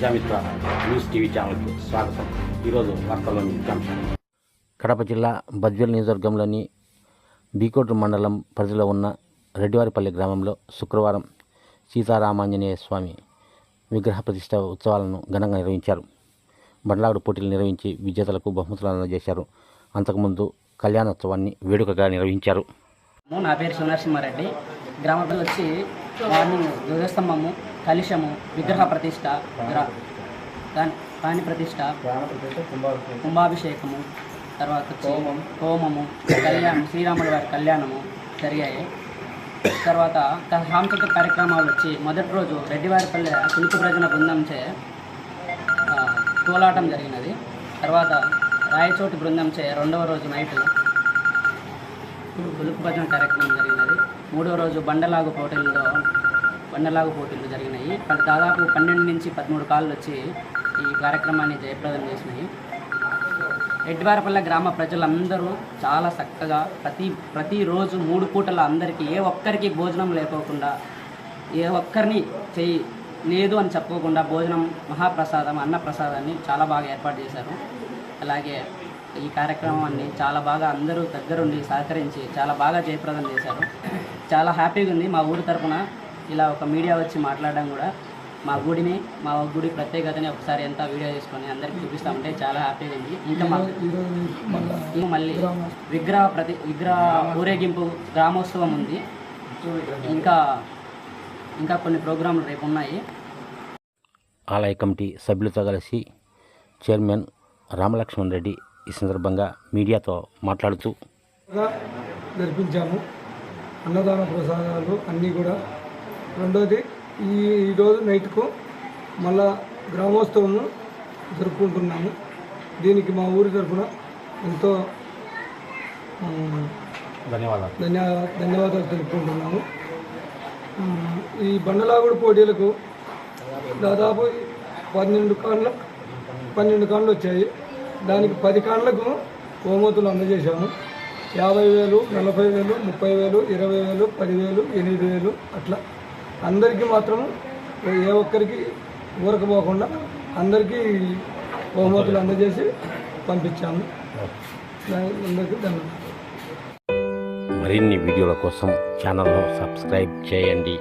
Prajamitra news TV ఛానల్కి స్వాగతం. ఈరోజు వార్తల్లోని ముఖ్యాంశాలు కడప జిల్లా బద్వేల్ నియోజకవర్గంలోని బీకోట మండలం పరిధిలో ఉన్న రెడ్డివారిపల్లి గ్రామంలో శుక్రవారం సీతారామాంజనేయ స్వామి విగ్రహ ప్రతిష్ట ఉత్సవాలను ఘనంగా నిర్వహించారు. బండ్లాగుడు పోటీలు నిర్వహించి విజేతలకు బహుమతులు అందజేశారు. అంతకుముందు కళ్యాణోత్సవాన్ని వేడుకగా నిర్వహించారు. నా పేరు సునరసింహారెడ్డి. గ్రామ పిల్లలు వచ్చి మార్నింగ్ ధ్వజస్తంభము కలుషము విగ్రహ ప్రతిష్ట ప్రాణి ప్రతిష్ట. కుంభాభిషేకము. తర్వాత హోమము కళ్యాణం శ్రీరాముల వారి కళ్యాణము జరిగాయి. తర్వాత సాంస్కృతిక కార్యక్రమాలు వచ్చి మొదటి రోజు రెడ్డివారిపల్లె కులుకు ప్రజల బృందంచే ఆ, కోలాటం జరిగినది. తర్వాత రాయచోటి బృందంచే రెండవ రోజు నైట్ పులుపు భజన కార్యక్రమం జరిగినది. మూడో రోజు బండలాగు పోటీల్లో బండలాగు పోటీలు జరిగినాయి. దాదాపు పన్నెండు నుంచి పదమూడు కాళ్ళు వచ్చి ఈ కార్యక్రమాన్ని జయప్రదం చేసినాయి. ఎడ్వారపల్లె గ్రామ ప్రజలందరూ చాలా చక్కగా ప్రతి ప్రతిరోజు మూడు పూటల అందరికీ ఏ ఒక్కరికి భోజనం లేకోకుండా ఏ ఒక్కరిని చెయ్యి లేదు అని చెప్పుకోకుండా భోజనం మహాప్రసాదం అన్నప్రసాదాన్ని చాలా బాగా ఏర్పాటు చేశారు. అలాగే ఈ కార్యక్రమాన్ని చాలా బాగా అందరూ దగ్గరుండి సహకరించి చాలా బాగా జయప్రదం చేశారు. చాలా హ్యాపీగా ఉంది మా ఊరి తరపున. ఇలా ఒక మీడియా వచ్చి మాట్లాడడం కూడా మా గుడిని మా గుడి ప్రత్యేకతని ఒకసారి ఎంత వీడియో చేసుకొని అందరికీ చూపిస్తామంటే చాలా హ్యాపీగా ఉంది. ఇంకా మా ఇంకా మళ్ళీ విగ్రహ ప్రతి విగ్రహ ఊరేగింపు గ్రామోత్సవం ఉంది. ఇంకా ఇంకా కొన్ని ప్రోగ్రాంలు రేపు ఉన్నాయి. ఆలయ కమిటీ సభ్యులతో కలిసి చైర్మన్ రామలక్ష్మణ్ రెడ్డి ఈ సందర్భంగా మీడియాతో మాట్లాడుతూ జరిపించాము. అన్నదాన ప్రసాదాలు అన్నీ కూడా రెండోది ఈ ఈరోజు నైట్కు మళ్ళా గ్రామోత్సవం జరుపుకుంటున్నాము. దీనికి మా ఊరి తరఫున ఎంతో ధన్యవాదాలు. ధన్య ధన్యవాదాలు తెలుపుకుంటున్నాము. ఈ బండలాగుడు పోటీలకు దాదాపు పన్నెండు కాళ్ళ పన్నెండు కాళ్ళు వచ్చాయి. దానికి పది కాళ్ళకు బహుమతులు అందజేశాము. యాభై వేలు నలభై వేలు ముప్పై వేలు ఇరవై వేలు పదివేలు ఎనిమిది వేలు అట్లా. అందరికీ మాత్రం ఏ ఒక్కరికి ఊరకపోకుండా అందరికీ బహుమతులు అందజేసి పంపించాము. అందరికీ ధన్యవాదాలు. మరిన్ని వీడియోల కోసం ఛానల్ను సబ్స్క్రైబ్ చేయండి.